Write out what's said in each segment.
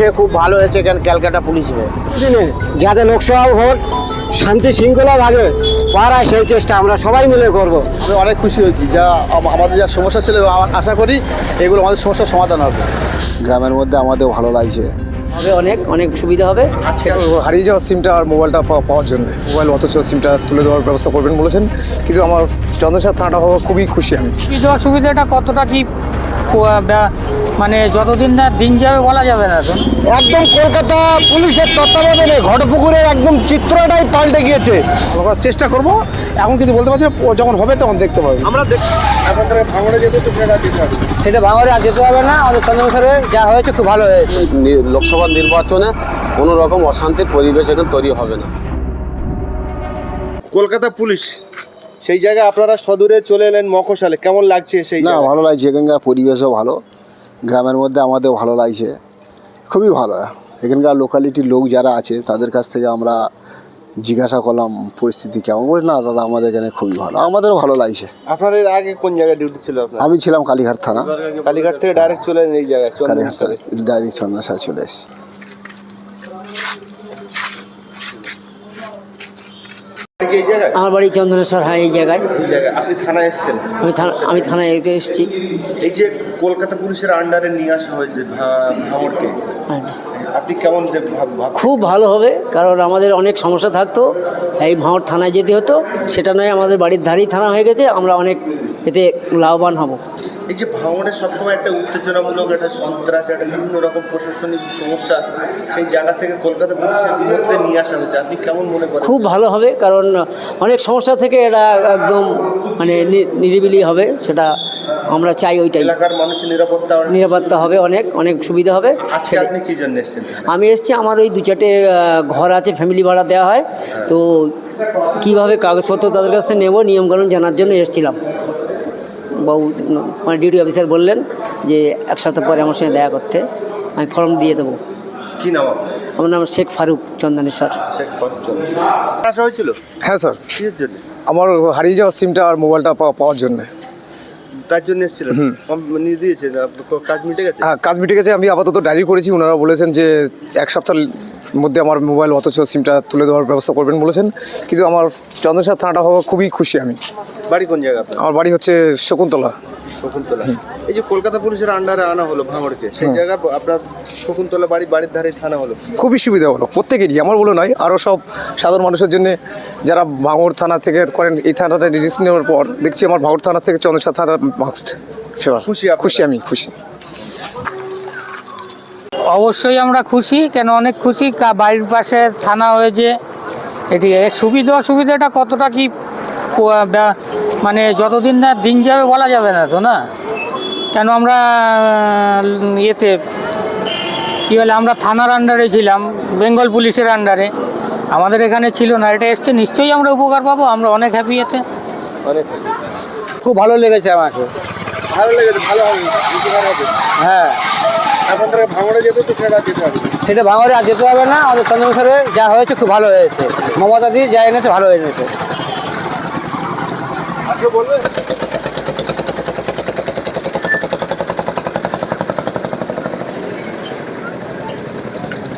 সবচেয়ে খুব ভালো হয়েছে এখানে ক্যালকাটা পুলিশ দিনে যাতে লোকসভা ভোট শান্তি শৃঙ্খলা ভাবে পাড়ায় সেই চেষ্টা আমরা সবাই মিলে করব। আমি অনেক খুশি হয়েছি যা আমাদের যা সমস্যা ছিল আশা করি এগুলো আমাদের সমস্যার সমাধান হবে। গ্রামের মধ্যে আমাদের ভালো লাগছে। হবে অনেক অনেক সুবিধা হবে। হারিয়ে যাওয়া সিমটা আর মোবাইলটা পাওয়া- পাওয়ার জন্য। মোবাইল অথচ সিমটা তুলে দেওয়ার ব্যবস্থা করবেন বলেছেন। কিন্তু আমার চন্দ্রসার থানাটা হওয়া খুবই খুশি আমি। সুবিধা অসুবিধাটা কতটা কি ব্যা- মানে যতদিন না দিন যাবে বলা যাবে না তো। একদম কলকাতা পুলিশের তত্ত্বাবধানে ঘটপুকুরের একদম চিত্রটাই পাল্টে গিয়েছে। চেষ্টা করব এখন কিন্তু বলতে পারছি না, যখন হবে তখন দেখতে পাবে। আমরা এখন ভাঙড়ে যেতে তো সেটা দিতে হবে। সেটা ভাঙরে আর যেতে হবে না আমাদের চন্দ্রবছরে যা হয়েছে খুব ভালো হয়েছে। নি- লোকসভা নির্বাচনে কোনো রকম অশান্তির পরিবেশ এখানে তৈরি হবে না। কলকাতা পুলিশ সেই জায়গায় আপনারা সদূরে চলে এলেন মকশালে কেমন লাগছে সেই না জায়গায়? ভালো লাগছে এখানকার পরিবেশও ভালো। গ্রামের মধ্যে আমাদের ভালো লাগছে। খুবই ভালো। এখানকার লোকালিটির লোক যারা আছে তাদের কাছ থেকে আমরা জিজ্ঞাসা করলাম পরিস্থিতি কেমন। বলে না দাদা আমাদের এখানে খুবই ভালো। আমাদেরও ভালো লাগছে। আপনাদের এর আগে কোন জায়গায় ডিউটি ছিল আপনার? আমি ছিলাম কালীঘাট থানা। কালীঘাট থেকে ডাইরেক্ট চলে এই জায়গায় কালীঘাট। ডাইরেক্ট চন্দ্রসার চলে এসেছি আপনি কি এই জায়গায় আমার বাড়ি চন্দনেশ্বর হ্যাঁ এই জায়গায়। আপনি থানায় এসেছেন? আমি থানা আমি থানায় এসে এসেছি। এই যে কলকাতা পুলিশের আন্ডারে নিয়ে আসা হয়েছে ভা- ভাঙড়কে আপনি কেমন খুব ভালো হবে কারণ আমাদের অনেক সমস্যা থাকতো। এই ভাঁড় থানায় যেতে হতো সেটা নয় আমাদের বাড়ির ধারেই থানা হয়ে গেছে আমরা অনেক এতে লাভবান হব। এই যে ভাঙড়ে সবসময় একটা উত্তেজনামূলক একটা সন্ত্রাস একটা বিভিন্ন রকম প্রশাসনিক সমস্যা সেই জায়গা থেকে কলকাতা পুলিশের বিরুদ্ধে নিয়ে আসা হয়েছে। আপনি কেমন মনে করেন? খুব ভালো হবে কারণ অনেক সমস্যা থেকে এটা একদম মানে নিরিবিলি হবে সেটা আমরা চাই ওইটাই। এলাকার মানুষের নিরাপত্তা নিরাপত্তা হবে অনেক অনেক সুবিধা হবে। আজকে আপনি কি জন্য এসেছেন? আমি এসেছি আমার ওই দু চারটে ঘর আছে ফ্যামিলি ভাড়া দেওয়া হয়। তো কীভাবে কাগজপত্র তাদের কাছ থেকে নেব নিয়মকানুন জানার জন্য এসেছিলাম। বাবু মানে ডিউটি অফিসার বললেন যে এক সপ্তাহ পরে আমার সঙ্গে দেখা করতে। আমি ফর্ম দিয়ে দেবো। কি নাম আমার নাম শেখ ফারুক চন্দনেশ্বর আসা হয়েছিল? হ্যাঁ স্যার। জন্য? আমার হারিয়ে যাওয়া সিমটা আর মোবাইলটা পাওয়া- পাওয়ার জন্য। তার জন্য এসেছিলেন? কাজ মিটে গেছে? হ্যাঁ কাজ মিটে গেছে। আমি আপাতত ডায়েরি করেছি। ওনারা বলেছেন যে এক সপ্তাহের মধ্যে আমার মোবাইল অথচ সিমটা তুলে দেওয়ার ব্যবস্থা করবেন বলেছেন। কিন্তু আমার চন্দ্রসার থানাটা হওয়া খুবই খুশি আমি। বাড়ি কোন জায়গা আমার বাড়ি হচ্ছে শকুন্তলা। শকুন্তলা। এই যে কলকাতা পুলিশের আন্ডারে আনা হলো ভাঙড়কে সেই জায়গা আপনার শকুন্তলা বাড়ি বাড়ির ধারে থানা হলো? খুবই সুবিধা হলো প্রত্যেকেরই আমার বলে নয় আরও সব সাধারণ মানুষের জন্য যারা ভাঙড় থানা থেকে করেন এই থানাটা রেজিস্ট্রেশন নেওয়ার পর দেখছি আমার ভাঙড় থানা থেকে চন্দ্রসার থানা মাস্ট খুশি? খুশি আমি খুশি। অবশ্যই আমরা খুশি কেন অনেক খুশি। বাড়ির পাশে থানা হয়েছে এটি এর সুবিধা অসুবিধাটা কতটা কি মানে যতদিন না দিন যাবে বলা যাবে না তো না? কেন আমরা ইয়েতে কী বলে আমরা থানার আন্ডারে ছিলাম বেঙ্গল পুলিশের আন্ডারে আমাদের এখানে ছিল না এটা এসছে নিশ্চয়ই আমরা উপকার পাবো আমরা অনেক হ্যাপি এতে। খুব ভালো লেগেছে আমাকে। ভালো লেগেছে ভালো হবে। হ্যাঁ। ভাঙড়ে সেটা যেতে হবে। সেটা ভাঙরে আর যেতে হবে না আমাদের চন্দ্রবছরে যা হয়েছে খুব ভালো হয়েছে। মমতা দি যা এনেছে ভালো এনেছে বলবে?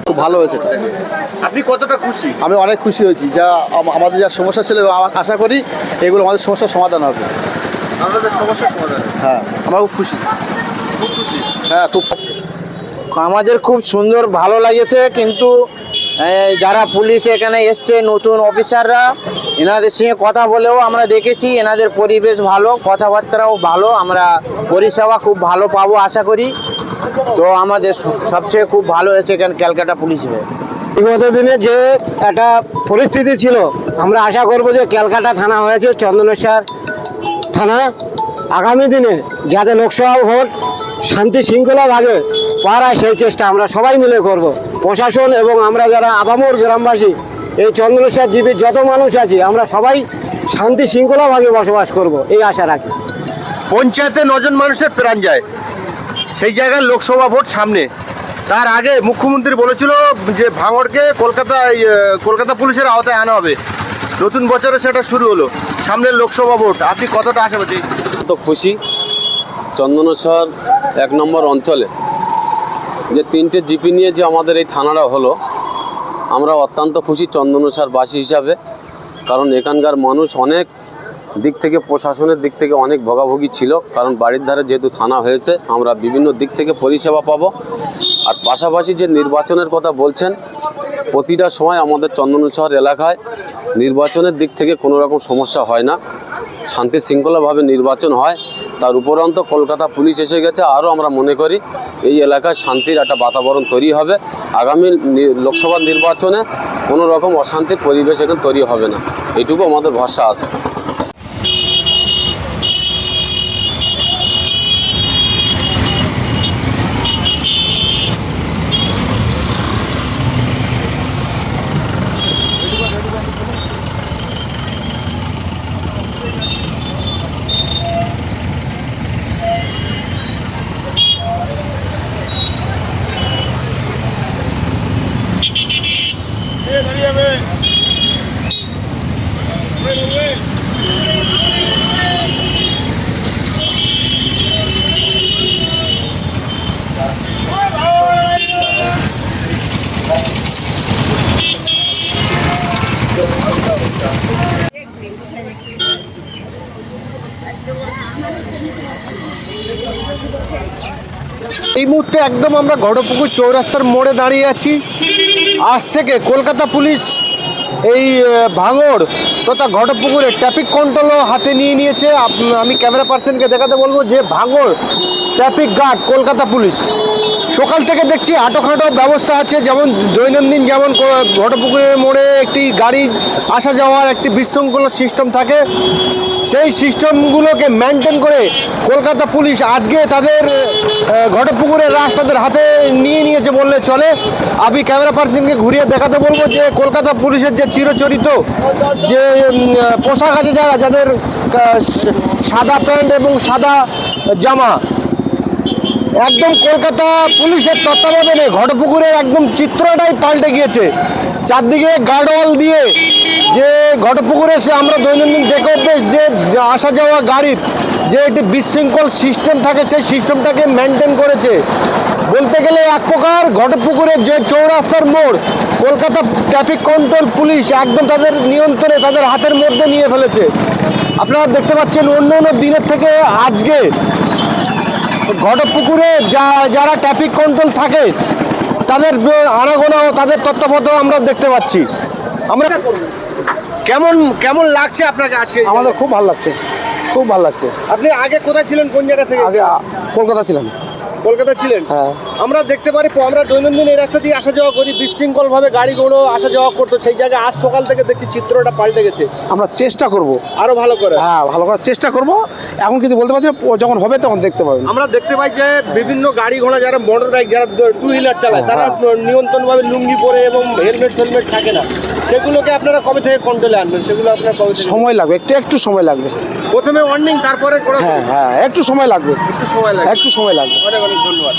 খুব ভালো হয়েছে। আপনি কতটা খুশি? আমি অনেক খুশি হয়েছি। যা আমাদের যা সমস্যা ছিল আশা করি এগুলো আমাদের সমস্যার সমাধান হবে। আমাদের সমস্যার সমাধান হ্যাঁ আমরা খুব খুশি। খুব খুশি? হ্যাঁ খুব আমাদের খুব সুন্দর, ভালো লাগেছে, কিন্তু যারা পুলিশ এখানে এসছে, নতুন অফিসাররা, এনাদের সঙ্গে কথা বলেও আমরা দেখেছি, এনাদের পরিবেশ ভালো, কথাবার্তাও ভালো, আমরা পরিষেবা খুব ভালো পাবো, আশা করি। তো আমাদের সবচেয়ে খুব ভালো হয়েছে এখানে ক্যালকাটা পুলিশ বিগত দিনে যে একটা পরিস্থিতি ছিল, আমরা আশা করব যে ক্যালকাটা থানা হয়েছে, চন্দনেশ্বর থানা। আগামী দিনে যাতে লোকসভা ভোট শান্তি শৃঙ্খলা ভাবে পাড়ায় সেই চেষ্টা আমরা সবাই মিলে করব। প্রশাসন এবং আমরা যারা আবামর গ্রামবাসী এই চন্দনেশ্বর জীবীর যত মানুষ আছি আমরা সবাই শান্তি শৃঙ্খলাভাবে বসবাস করব এই আশা রাখি। পঞ্চায়েতে নজন মানুষের প্রাণ যায়। সেই জায়গায় লোকসভা ভোট সামনে। তার আগে মুখ্যমন্ত্রী বলেছিল যে ভাঙড়কে কলকাতা ইয়ে, কলকাতা পুলিশের আওতায় আনা হবে। নতুন বছরে সেটা শুরু হলো। সামনের লোকসভা ভোট আপনি কতটা আশাবাদী? তো খুশি। চন্দনেশ্বর এক নম্বর অঞ্চলে। যে তিনটে জিপি নিয়ে যে আমাদের এই থানাটা হলো, আমরা অত্যন্ত খুশি চন্দনসার বাসী হিসাবে, কারণ এখানকার মানুষ অনেক দিক থেকে, প্রশাসনের দিক থেকে অনেক ভোগাভুগি ছিল, কারণ বাড়ির ধারে যেহেতু থানা হয়েছে, আমরা বিভিন্ন দিক থেকে পরিষেবা পাবো। আর পাশাপাশি যে নির্বাচনের কথা বলছেন, প্রতিটা সময় আমাদের চন্দনশহর এলাকায় নির্বাচনের দিক থেকে কোনো রকম সমস্যা হয় না। শান্তি শৃঙ্খলাভাবে নির্বাচন হয়, তার উপরন্ত কলকাতা পুলিশ এসে গেছে। আরও আমরা মনে করি, এই এলাকায় শান্তির একটা বাতাবরণ তৈরি হবে। আগামী লোকসভা নির্বাচনে কোনো রকম অশান্তির পরিবেশ এখানে তৈরি হবে না। এটুকু আমাদের ভরসা আছে। এই মুহূর্তে একদম আমরা গড়পুকুর চৌরাস্তার মোড়ে দাঁড়িয়ে আছি। আজ থেকে কলকাতা পুলিশ এই ভাঙড় তথা ঘটপুকুরে ট্রাফিক কন্ট্রোলও হাতে নিয়ে নিয়েছে। আমি ক্যামেরা পার্সনকে দেখাতে বলব যে ভাঙড় ট্রাফিক গার্ড কলকাতা পুলিশ। সকাল থেকে দেখছি আটোখাটো ব্যবস্থা আছে, যেমন দৈনন্দিন যেমন ঘটপুকুরের মোড়ে একটি গাড়ি আসা যাওয়ার একটি বিশৃঙ্খলা সিস্টেম থাকে। সেই সিস্টেমগুলোকে মেনটেন করে কলকাতা পুলিশ আজকে তাদের ঘটপুকুরের রাস তাদের হাতে নিয়ে নিয়েছে বললে চলে। আমি ক্যামেরা পার্সনকে ঘুরিয়ে দেখাতে বলব যে কলকাতা পুলিশের যে চিরচরিত যে পোশাক আছে যারা, যাদের সাদা প্যান্ট এবং সাদা জামা, একদম কলকাতা পুলিশের তত্ত্বাবধানে ঘটপুকুরের একদম চিত্রটাই পাল্টে গিয়েছে। চারদিকে গার্ডওয়াল দিয়ে যে ঘটপুকুরে সে আমরা দৈনন্দিন দেখে অভ্যেস যে আসা যাওয়া গাড়ির যে একটি বিশৃঙ্খল সিস্টেম থাকে, সেই সিস্টেমটাকে মেনটেন করেছে। বলতে গেলে এক প্রকার ঘটপুকুরের যে চৌরাস্তার মোড়, কলকাতা ট্রাফিক কন্ট্রোল পুলিশ একদম তাদের নিয়ন্ত্রণে, তাদের হাতের মধ্যে নিয়ে ফেলেছে। আপনারা দেখতে পাচ্ছেন অন্য অন্য দিনের থেকে আজকে ঘটপুকুরে যা, যারা ট্রাফিক কন্ট্রোল থাকে তাদের আনাগোনা ও তাদের তত্ত্বাবধান আমরা দেখতে পাচ্ছি। আমরা কেমন কেমন লাগছে আপনাকে আছে আমাদের খুব ভালো লাগছে খুব ভালো লাগছে। আপনি আগে কোথায় ছিলেন? কোন জায়গা থেকে? আগে কলকাতা ছিলাম। কলকাতা ছিলেন। হ্যাঁ। আমরা দেখতে পারি আমরা দৈনন্দিন এই রাস্তা দিয়ে আসা যাওয়া করি বিশৃঙ্খল ভাবে গাড়ি গাড়িগুলো আসা যাওয়া করতো। সেই জায়গায় আজ সকাল থেকে দেখছি চিত্রটা পাল্টে গেছে। আমরা চেষ্টা করব। আরও ভালো করে। হ্যাঁ ভালো করার চেষ্টা করব। এখন কিন্তু বলতে পারছি যখন হবে তখন দেখতে পাবেন। আমরা দেখতে পাই যে বিভিন্ন গাড়ি ঘোড়া যারা মোটর বাইক যারা টু হুইলার চালায় তারা নিয়ন্ত্রণ ভাবে লুঙ্গি পরে এবং হেলমেট ফেলমেট থাকে না। সেগুলোকে আপনারা কবে থেকে কন্ট্রোলে আনবেন? সেগুলো আপনারা কবে থেকে সময় লাগবে একটু একটু সময় লাগবে। প্রথমে ওয়ার্নিং তারপরে করে হ্যাঁ হ্যাঁ একটু সময় লাগবে। একটু সময় লাগবে। একটু সময় লাগবে। অনেক অনেক ধন্যবাদ।